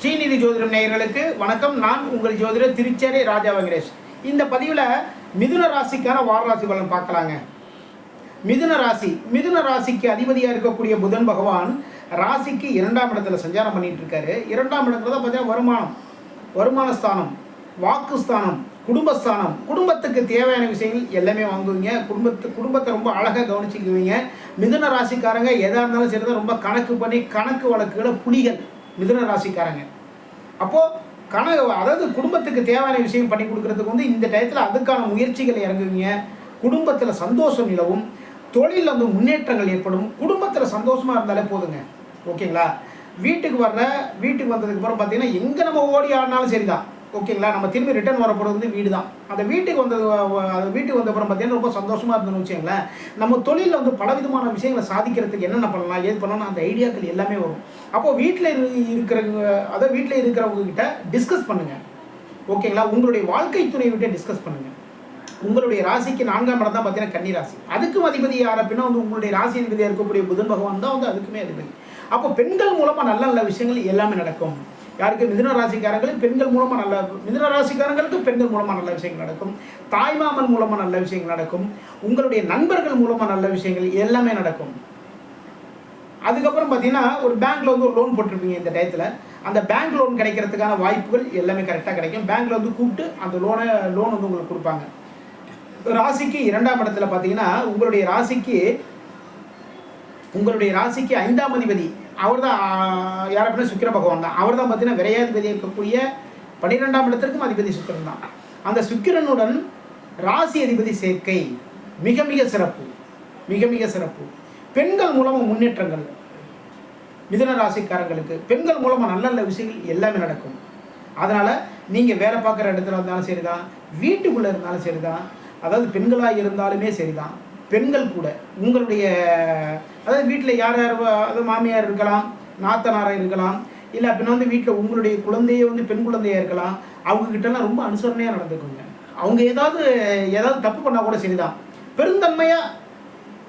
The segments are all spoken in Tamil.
ஸ்ரீநிதி ஜோதிடம் நேயர்களுக்கு வணக்கம். நான் உங்கள் ஜோதிடர் திருச்சேரி ராஜா வெங்கடேஷ். இந்த பதிவில் மிதுன ராசிக்கான வாரராசி பலன் பார்க்கலாங்க. மிதுன ராசி. மிதுன ராசிக்கு அதிபதியாக இருக்கக்கூடிய புதன் பகவான் ராசிக்கு இரண்டாம் இடத்துல சஞ்சாரம் பண்ணிட்டு இருக்காரு. இரண்டாம் இடத்துல தான் பார்த்தீங்கன்னா வருமானம் வருமான ஸ்தானம் வாக்கு ஸ்தானம் குடும்பஸ்தானம். குடும்பத்துக்கு தேவையான விஷயங்கள் எல்லாமே வாங்குவீங்க. குடும்பத்து குடும்பத்தை ரொம்ப அழகாக கவனிச்சுக்குவீங்க. மிதுன ராசிக்காரங்க எதாக இருந்தாலும் சரி தான் ரொம்ப கணக்கு பண்ணி கணக்கு வழக்குகளை புலிகள் மிதுன ராசிக்காரங்க. அப்போது கண அதாவது குடும்பத்துக்கு தேவையான விஷயம் பண்ணி கொடுக்கறதுக்கு வந்து இந்த டயத்தில் அதுக்கான முயற்சிகள் இறங்குவீங்க. குடும்பத்தில் சந்தோஷம் நிலவும். தொழிலில் வந்து முன்னேற்றங்கள் ஏற்படும். குடும்பத்தில் சந்தோஷமாக இருந்தாலே போதுங்க. ஓகேங்களா? வீட்டுக்கு வர்ற வீட்டுக்கு வந்ததுக்கு அப்புறம் பார்த்தீங்கன்னா எங்கே நம்ம ஓடி ஆடினாலும் சரிதான். ஓகேங்களா? நம்ம திரும்பி ரிட்டர்ன் வரப்போகிறது வந்து வீடு தான் அந்த வீட்டுக்கு வந்தது அது வீட்டுக்கு வந்தப்புறம் பார்த்தீங்கன்னா ரொம்ப சந்தோஷமாக இருந்தோம்னு வச்சுங்களேன் நம்ம தொழிலில் வந்து பலவிதமான விஷயங்களை சாதிக்கிறதுக்கு என்னென்ன பண்ணலாம் ஏது பண்ணலாம் அந்த ஐடியாக்கள் எல்லாமே வரும். அப்போது வீட்டில் இருக்கிறவங்க அதாவது வீட்டில் இருக்கிறவங்க கிட்ட டிஸ்கஸ் பண்ணுங்கள் ஓகேங்களா? உங்களுடைய வாழ்க்கை துணை விட்டு டிஸ்கஸ் பண்ணுங்கள் உங்களுடைய ராசிக்கு நான்காம் இடம் தான் பார்த்தீங்கன்னா கன்னி ராசி. அதுக்கும் அதிபதி யார் அப்படின்னா வந்து உங்களுடைய ராசி அதிபதியாக இருக்கக்கூடிய புதன் பகவான் தான் வந்து அதுக்குமே அதிபதி. அப்போ பெண்கள் மூலமாக நல்ல நல்ல விஷயங்கள் எல்லாமே நடக்கும். யாருக்கு? மிதுன ராசிக்காரங்களுக்கு பெண்கள் மூலமாக நல்ல மிதுன ராசிக்காரங்களுக்கு பெண்கள் மூலமாக நல்ல விஷயங்கள் நடக்கும். தாய்மாமன் மூலமாக நல்ல விஷயங்கள் நடக்கும். உங்களுடைய நண்பர்கள் மூலமாக நல்ல விஷயங்கள் எல்லாமே நடக்கும். அதுக்கப்புறம் பார்த்தீங்கன்னா ஒரு பேங்க்கில் வந்து ஒரு லோன் போட்டிருப்பீங்க இந்த டயத்தில் அந்த பேங்க் லோன் கிடைக்கிறதுக்கான வாய்ப்புகள் எல்லாமே கரெக்டாக கிடைக்கும். பேங்க்கில் வந்து கூப்பிட்டு அந்த லோனை லோன் வந்து உங்களுக்கு கொடுப்பாங்க. ராசிக்கு இரண்டாம் இடத்துல பார்த்தீங்கன்னா உங்களுடைய ராசிக்கு உங்களுடைய ராசிக்கு ஐந்தாம் அதிபதி அவர் தான் யார் அப்படின்னா சுக்கிர பகவான் தான். அவர் தான் பார்த்தீங்கன்னா விரையாதிபதி இருக்கக்கூடிய பன்னிரெண்டாம் இடத்திற்கும் அதிபதி சுக்கிரன் தான். அந்த சுக்கிரனுடன் ராசி அதிபதி சேர்க்கை மிக மிக சிறப்பு. மிக மிக சிறப்பு. பெண்கள் மூலமாக முன்னேற்றங்கள். மிதன ராசிக்காரங்களுக்கு பெண்கள் மூலமாக நல்ல நல்ல விஷயங்கள் எல்லாமே நடக்கும். அதனால் நீங்கள் வேலை பார்க்குற இடத்துல இருந்தாலும் சரி தான் வீட்டுக்குள்ளே இருந்தாலும் சரி தான் அதாவது பெண்களாக இருந்தாலுமே சரி தான் பெண்கள் கூட உங்களுடைய அதாவது வீட்டில் யார் யார் அதாவது மாமியார் இருக்கலாம் நாத்தனாராக இருக்கலாம் இல்லை அப்படின்னா வந்து வீட்டில் உங்களுடைய குழந்தையே வந்து பெண் குழந்தையாக இருக்கலாம் அவங்கக்கிட்டலாம் ரொம்ப அனுசரணையாக நடந்துக்கோங்க. அவங்க ஏதாவது ஏதாவது தப்பு பண்ணால் கூட சரிதான். பெருந்தன்மையாக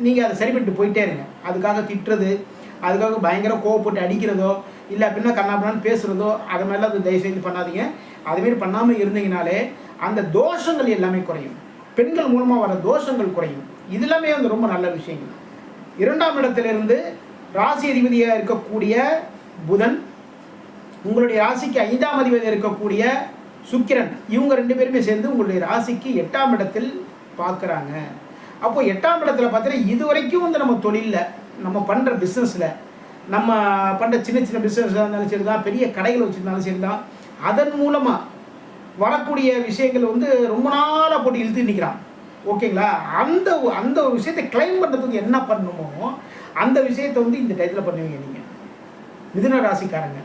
நீங்கள் அதை சரி பண்ணிட்டு போயிட்டே இருங்க. அதுக்காக திட்டுறது அதுக்காக பயங்கர கோவப்பட்டு அடிக்கிறதோ இல்லை அப்படின்னா கண்ணாப்பண்ணான்னு பேசுகிறதோ அது மாதிரிலாம் அது தயவு செய்து பண்ணாதீங்க அதுமாரி பண்ணாமல் இருந்தீங்கனாலே அந்த தோஷங்கள் எல்லாமே குறையும். பெண்கள் மூலமாக வர தோஷங்கள் குறையும். இது எல்லாமே வந்து ரொம்ப நல்ல விஷயங்கள். இரண்டாம் இடத்திலிருந்து ராசி அதிபதியாக இருக்கக்கூடிய புதன் உங்களுடைய ராசிக்கு ஐந்தாம் அதிபதி இருக்கக்கூடிய சுக்கிரன் இவங்க ரெண்டு பேருமே சேர்ந்து உங்களுடைய ராசிக்கு எட்டாம் இடத்தில் பார்க்குறாங்க. அப்போது எட்டாம் இடத்துல பார்த்தீங்கன்னா இது வரைக்கும் வந்து நம்ம தொழிலில் நம்ம பண்ணுற பிஸ்னஸில் நம்ம பண்ணுற சின்ன சின்ன பிஸ்னஸாக இருந்தாலும் சரி தான் பெரிய கடைகள் வச்சுருந்தாலும் சரி தான் அதன் மூலமாக வரக்கூடிய விஷயங்கள் வந்து ரொம்ப நாளாக போட்டு இழுத்து நிற்கிறான் ஓகேங்களா? அந்த அந்த ஒரு விஷயத்தை கிளைம் பண்ணுறதுக்கு என்ன பண்ணணுமோ அந்த விஷயத்தை வந்து இந்த டயத்தில் பண்ணுவீங்க நீங்கள் மிதுன ராசிக்காரங்க.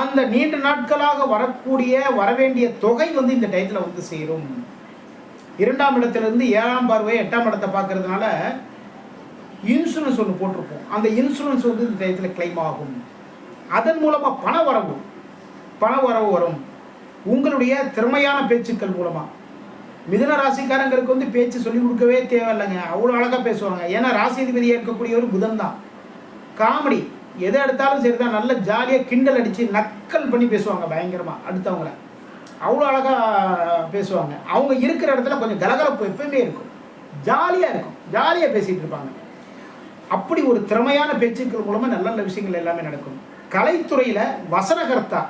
அந்த நீண்ட நாட்களாக வரக்கூடிய வரவேண்டிய தொகை வந்து இந்த டயத்தில் வந்து சேரும். இரண்டாம் இடத்துலேருந்து ஏழாம் பார்வை எட்டாம் இடத்தை பார்க்கறதுனால இன்சூரன்ஸ் ஒன்று போட்டிருப்போம். அந்த இன்சூரன்ஸ் வந்து இந்த டயத்தில் கிளைம் ஆகும். அதன் மூலமாக பண வரவு பண வரவு வரும். உங்களுடைய திறமையான பேச்சுக்கள் மூலமாக மிதுன ராசிக்காரங்களுக்கு வந்து பேச்சு சொல்லிக் கொடுக்கவே தேவையில்லைங்க. அவ்வளோ அழகாக பேசுவாங்க. ஏன்னா ராசி இருக்கக்கூடிய இருக்கக்கூடியவர் புதன் தான். காமெடி. எதை எடுத்தாலும் சரி தான் நல்ல ஜாலியாக கிண்டல் அடித்து நக்கல் பண்ணி பேசுவாங்க பயங்கரமாக அடுத்தவங்கள. அவ்வளோ அழகாக பேசுவாங்க. அவங்க இருக்கிற இடத்துல கொஞ்சம் கலகலப்பு எப்பயுமே இருக்கும். ஜாலியாக இருக்கும். ஜாலியாக பேசிகிட்டு இருப்பாங்க. அப்படி ஒரு திறமையான பேச்சுக்கள் மூலமாக நல்ல நல்ல விஷயங்கள் எல்லாமே நடக்கும். கலைத்துறையில் வசனகர்த்தா.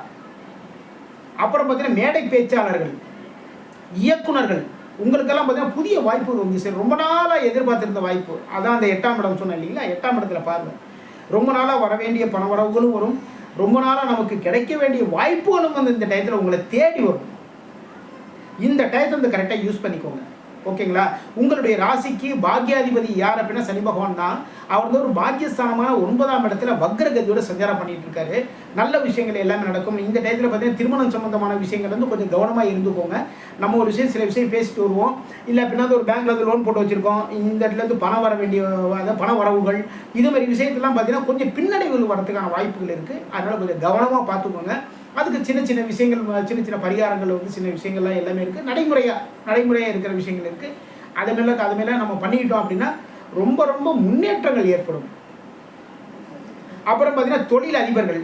அப்புறம் பார்த்தீங்கன்னா மேடை பேச்சாளர்கள். இயக்குனர்கள் உங்களுக்கெல்லாம் பார்த்தீங்கன்னா புதிய வாய்ப்புகள் வந்து சரி ரொம்ப நாளாக எதிர்பார்த்திருந்த வாய்ப்பு. அதான் அந்த எட்டாம் இடம் சொன்னேன் இல்லைங்களா? எட்டாம் இடத்துல பாருங்கள் ரொம்ப நாளாக வர வேண்டிய பண வரவுகளும் வரும். ரொம்ப நாளாக நமக்கு கிடைக்க வேண்டிய வாய்ப்புகளும் வந்து இந்த டயத்தில் உங்களை தேடி வரும். இந்த டயத்தை வந்து கரெக்டாக யூஸ் பண்ணிக்கோங்க. ஓகேங்களா? உங்களுடைய ராசிக்கு பாக்யாதிபதி யார் அப்படின்னா சனி பகவான் தான். அவர் வந்து ஒரு பாக்கியஸ்தானமான ஒன்பதாம் இடத்துல வக்ரகதியோட சஞ்சாரம் பண்ணிட்டு இருக்காரு. நல்ல விஷயங்கள் எல்லாமே நடக்கும். இந்த டயத்தில் பார்த்தீங்கன்னா திருமணம் சம்பந்தமான விஷயங்கள் வந்து கொஞ்சம் கவனமாக இருந்துக்கோங்க. நம்ம ஒரு விஷயம் சில விஷயம் பேசிட்டு வருவோம். இல்லை அப்படின்னா ஒரு பேங்க்ல வந்து லோன் போட்டு வச்சிருக்கோம். இந்த இடத்துல இருந்து பணம் வர வேண்டிய பண வரவுகள் இது மாதிரி விஷயத்தெல்லாம் பார்த்தீங்கன்னா கொஞ்சம் பின்னடைவுகள் வரதுக்கான வாய்ப்புகள் இருக்குது அதனால கொஞ்சம் கவனமாக பார்த்துக்கோங்க. அதுக்கு சின்ன சின்ன விஷயங்கள் சின்ன சின்ன பரிகாரங்கள் வந்து சின்ன விஷயங்கள்லாம் எல்லாமே இருக்குது நடைமுறையாக நடைமுறையாக இருக்கிற விஷயங்கள் இருக்குது அது மேலே அது மேலே நம்ம பண்ணிக்கிட்டோம் அப்படின்னா ரொம்ப ரொம்ப முன்னேற்றங்கள் ஏற்படும். அப்புறம் பார்த்தீங்கன்னா தொழில் அதிபர்கள்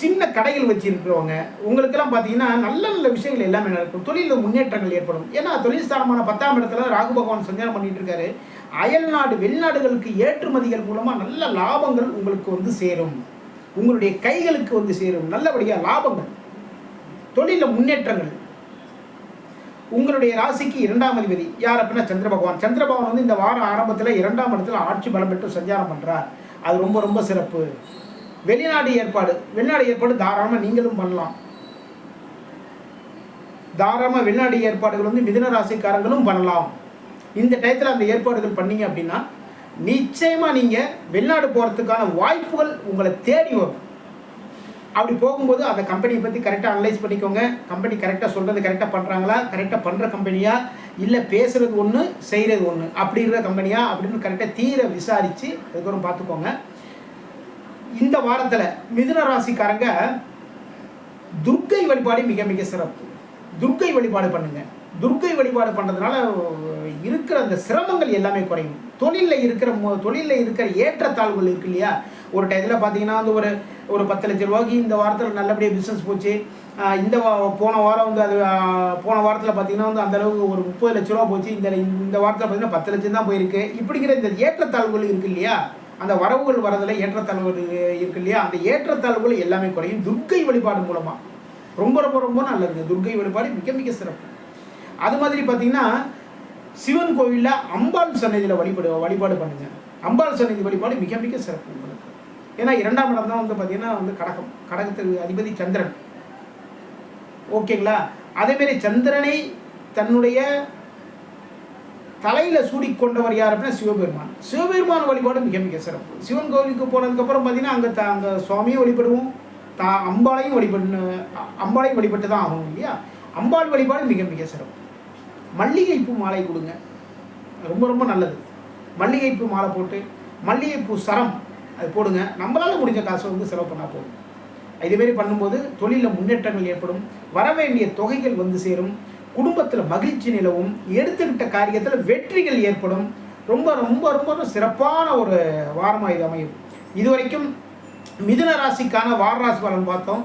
சின்ன கடைகள் வச்சிருக்கிறவங்க உங்களுக்கெல்லாம் பார்த்தீங்கன்னா நல்ல நல்ல விஷயங்கள் எல்லாமே நடக்கும். தொழிலில் முன்னேற்றங்கள் ஏற்படும். ஏன்னா தொழில் ஸ்தானமான பத்தாம் இடத்துல ராகு பகவான் சஞ்சாரம் பண்ணிட்டு இருக்காரு. அயல்நாடு வெளிநாடுகளுக்கு ஏற்றுமதிகள் மூலமாக நல்ல லாபங்கள் உங்களுக்கு வந்து சேரும். உங்களுடைய கைகளுக்கு வந்து சேரும் நல்லபடியாக லாபங்கள் தொழிலில் முன்னேற்றங்கள். உங்களுடைய ராசிக்கு இரண்டாம் அதிபதி. யார் அப்படின்னா சந்திர பகவான். சந்திர பகவான் வந்து இந்த வாரம் ஆரம்பத்தில் இரண்டாம் இடத்துல ஆட்சி பலம் பெற்று சஞ்சாரம் பண்ணுறார் அது ரொம்ப ரொம்ப சிறப்பு. வெளிநாடு ஏற்பாடு. வெளிநாடு ஏற்பாடு தாராளமாக நீங்களும் பண்ணலாம். தாராளமாக வெளிநாடு ஏற்பாடுகள் வந்து மிதன ராசிக்காரங்களும் பண்ணலாம். இந்த டயத்தில் அந்த ஏற்பாடுகள் பண்ணீங்க அப்படின்னா நிச்சயமாக நீங்கள் வெளிநாடு போகிறதுக்கான வாய்ப்புகள் உங்களை தேடி வரும். அப்படி போகும்போது அந்த கம்பெனியை பற்றி கரெக்டாக அனலைஸ் பண்ணிக்கோங்க. கம்பெனி கரெக்டாக சொல்கிறது கரெக்டாக பண்ணுறாங்களா கரெக்டாக பண்ணுற கம்பெனியா இல்லை பேசுகிறது ஒன்று செய்கிறது ஒன்று அப்படி இருக்கிற கம்பெனியா அப்படின்னு கரெக்டாக தீர விசாரித்து அதுக்கப்புறம் பார்த்துக்கோங்க. இந்த வாரத்தில் மிதுன ராசிக்காரங்க துர்க்கை வழிபாடு மிக மிக சிறப்பு. துர்க்கை வழிபாடு பண்ணுங்கள் துர்க்கை வழிபாடு பண்ணுறதுனால இருக்கிற அந்த சிரமங்கள் எல்லாமே குறையும். தொழிலில் இருக்கிற மொ- தொழிலில் இருக்கிற ஏற்றத்தாழ்வுகள் இருக்கு இல்லையா? ஒரு டயத்தில் பார்த்தீங்கன்னா வந்து ஒரு ஒரு பத்து லட்ச ரூபாய்க்கு இந்த வாரத்தில் நல்லபடியாக பிஸ்னஸ் போச்சு. இந்த வா- போன வாரம் வந்து அது போன வாரத்தில் பார்த்தீங்கன்னா வந்து அந்தளவுக்கு ஒரு முப்பது லட்ச ரூபா போச்சு. இந்த இந்த வாரத்தில் பார்த்தீங்கன்னா பத்து லட்சம் தான் போயிருக்கு. இப்படிங்கிற இந்த ஏற்றத்தாழ்வுகள் இருக்கு இல்லையா? அந்த வரவுகள் வரதில் ஏற்றத்தாழ்வுகள் இருக்கு இல்லையா? அந்த ஏற்றத்தாழ்வுகள் எல்லாமே குறையும். துர்க்கை வழிபாடு மூலமாக ரொம்ப ரொம்ப ரொம்ப நல்லதுங்க. துர்க்கை வழிபாடு மிக மிக சிறப்பு. அது மாதிரி பார்த்தீங்கன்னா சிவன் கோவிலில் அம்பாள் சன்னதியில் வழிபடு வழிபாடு பண்ணுங்க. அம்பாள் சன்னதி வழிபாடு மிக மிக சிறப்பு உங்களுக்கு. ஏன்னா இரண்டாம் இடம் தான் வந்து பார்த்தீங்கன்னா வந்து கடகம். கடகத்துக்கு அதிபதி சந்திரன். ஓகேங்களா? அதேமாரி சந்திரனை தன்னுடைய தலையில் சூடிக்கொண்டவர் யார் அப்படின்னா சிவபெருமான். சிவபெருமான் வழிபாடு மிக மிக சிறப்பு. சிவன் கோவிலுக்கு போனதுக்கப்புறம் பார்த்தீங்கன்னா அங்கே த அங்கே சுவாமியும் வழிபடுவோம். தா அம்பாளையும் வழிபடு அம்பாளையும் வழிபட்டு தான் ஆகணும் இல்லையா? அம்பாள் வழிபாடு மிக மிக சிறப்பு. மல்லிகைப்பூ மாலை கொடுங்க. ரொம்ப ரொம்ப நல்லது. மல்லிகைப்பூ மாலை போட்டு மல்லிகைப்பூ சரம் அது போடுங்க. நம்மளால் முடிஞ்ச காசை வந்து செலவு பண்ணால் போதும். இதுமாரி பண்ணும்போது தொழிலில் முன்னேற்றங்கள் ஏற்படும். வரவேண்டிய தொகைகள் வந்து சேரும். குடும்பத்தில் மகிழ்ச்சி நிலவும். எடுத்துக்கிட்ட காரியத்தில் வெற்றிகள் ஏற்படும். ரொம்ப ரொம்ப ரொம்ப ரொம்ப சிறப்பான ஒரு வாரமாக இது அமையும். இதுவரைக்கும் மிதுன ராசிக்கான வார ராசி பலன் பார்த்தோம்.